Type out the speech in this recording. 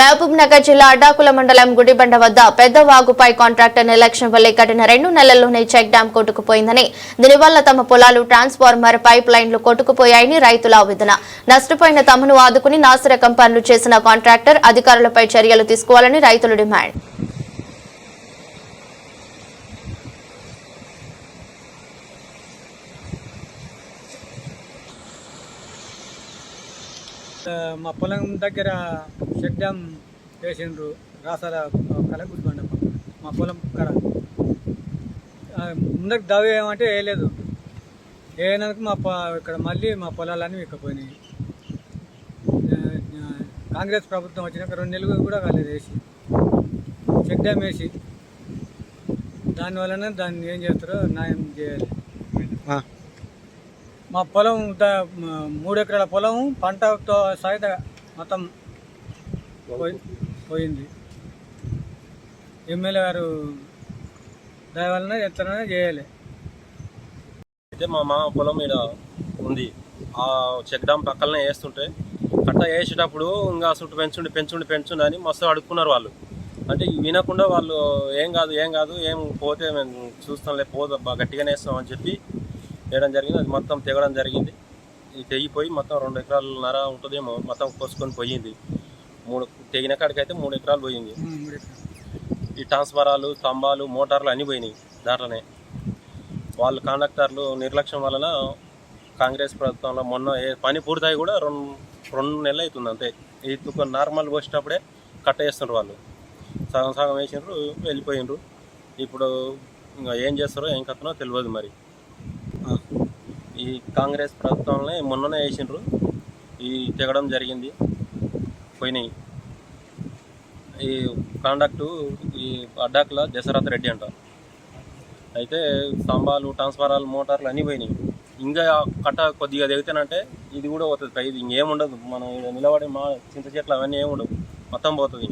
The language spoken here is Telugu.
మహబూబ్ నగర్ జిల్లా అడ్డాకుల మండలం గుడిబండ వద్ద పెద్ద వాగుపై కాంట్రాక్టర్ నిర్లక్ష్యం వల్లే గడిన రెండు నెలల్లోనే చెక్ డ్యాం కొట్టుకుపోయిందని. దీనివల్ల తమ పొలాలు ట్రాన్స్ఫార్మర్ పైప్ లైన్లు కొట్టుకుపోయాయని రైతుల ఆవేదన. నష్టపోయిన తమను ఆదుకుని నాసిరకం పనులు చేసిన కాంట్రాక్టర్ అధికారులపై చర్యలు తీసుకోవాలని రైతులు డిమాండ్. మా పొలం దగ్గర చెక్ డ్యామ్ వేసిండ్రు రాసాల కళ గుడిబండ మా పొలం కడ. ఆ, ముందరికి దవ్వ ఏమంటే వేయలేదు. వేయనందుకు మా ఇక్కడ మళ్ళీ మా పొలాలన్నీ విక్కపోయినాయి. కాంగ్రెస్ ప్రభుత్వం వచ్చినాక రెండు నెలలు కూడా కాలేదు వేసి. చెక్ డ్యామ్ వేసి. దానివలన దాన్ని ఏం చేస్తారో న్యాయం చేయాలి. మా పొలం మూడు ఎకరాల పొలం పంటతో సహిత మొత్తం పోయింది. ఎమ్మెల్యే గారు దాని వలన చేయాలి. అయితే మా మామ పొలం మీద ఉంది. ఆ చెక్ డ్యామ్ పక్కలనే వేస్తుంటే కట్ట వేసేటప్పుడు ఇంకా చుట్టూ పెంచుండి పెంచుండి పెంచుండి అని మస్తు అడుక్కున్నారు వాళ్ళు. అంటే వినకుండా వాళ్ళు ఏం కాదు ఏం కాదు ఏం పోతే మేము చూస్తాంలే పోదు గట్టిగానే వేస్తాం అని చెప్పి వేయడం జరిగింది. అది మొత్తం తెగడం జరిగింది. ఇది తెగిపోయి మొత్తం రెండు ఎకరాలు నర ఉంటుందేమో మొత్తం కోసుకొని పోయింది. మూడు తెగిన కాడికైతే మూడు ఎకరాలు పోయింది. ఈ ట్రాన్స్ఫారాలు స్తంభాలు మోటార్లు అన్నీ పోయినాయి దాంట్లోనే. వాళ్ళు కండక్టర్లు నిర్లక్ష్యం వలన కాంగ్రెస్ ప్రభుత్వంలో మొన్న ఏ పని పూర్తయి కూడా రెండు రెండు నెలలు అవుతుంది అంతే. ఇది నార్మల్ పోసేటప్పుడే కట్ట వేస్తుండ్రు వాళ్ళు. సగం సగం వేసిండ్రు వెళ్ళిపోయిండ్రు. ఇప్పుడు ఇంకా ఏం చేస్తారో ఏం కథనో తెలియదు మరి. ఈ కాంగ్రెస్ ప్రభుత్వంలో మొన్ననే వేసిండ్రు. ఈ తెగడం జరిగింది. పోయినాయి. ఈ కాండక్టు ఈ అడ్డాకుల దశరథ రెడ్డి అంట. అయితే స్తంభాలు ట్రాన్స్ఫారాలు మోటార్లు అన్నీ పోయినాయి. ఇంకా కట్ట కొద్దిగా దిగుతానంటే ఇది కూడా పోతుంది. ఇది ఇంకేముండదు మనం నిలబడి మా చింత చెట్లు అవన్నీ ఏముండవు మొత్తం పోతుంది.